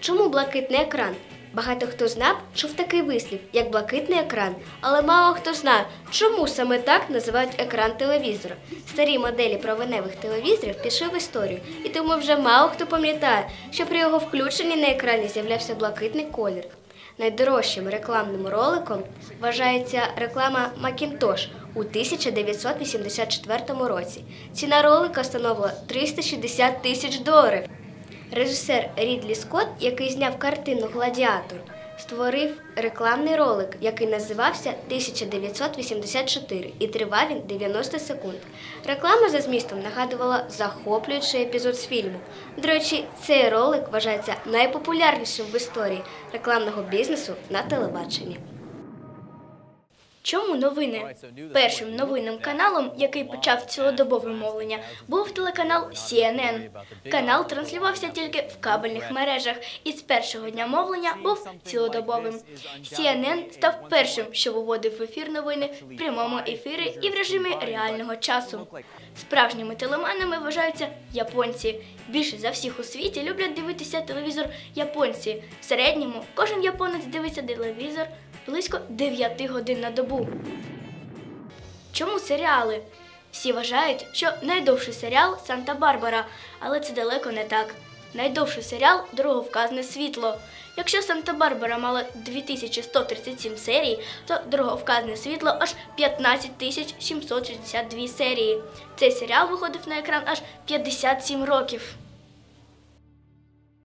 Чому блакитний екран? Багато хто знав, чув такий вислів, як блакитний екран, але мало хто знає, чому саме так називають екран телевізора. Старі моделі провиневих телевізорів пішли в історію, і тому вже мало хто пам'ятає, що при його включенні на екрані з'являвся блакитний колір. Найдорожчим рекламним роликом вважається реклама Macintosh у 1984 році. Ціна ролика становила 360 тисяч доларів. Режисер Рідлі Скотт, який зняв картину Гладіатор, створив рекламний ролик, який називався 1984 і тривав він 90 секунд. Реклама за змістом нагадувала захоплюючий епізод з фільму. До речі, цей ролик вважається найпопулярнішим в історії рекламного бізнесу на телебаченні. Чому новини? Першим новинним каналом, який почав цілодобове мовлення, був телеканал CNN. Канал транслювався тільки в кабельних мережах і з першого дня мовлення був цілодобовим. CNN став першим, що виводив в ефір новини в прямому ефірі і в режимі реального часу. Справжніми телеманами вважаються японці. Більше за всіх у світі люблять дивитися телевізор японці. В середньому кожен японець дивиться телевізор близько 9 годин на добу. Чому серіали? Всі вважають, що найдовший серіал Санта-Барбара, але це далеко не так. Найдовший серіал Дороговказне світло. Якщо Санта-Барбара мала 2137 серій, то Дороговказне світло аж 15762 серії. Цей серіал виходив на екран аж 57 років.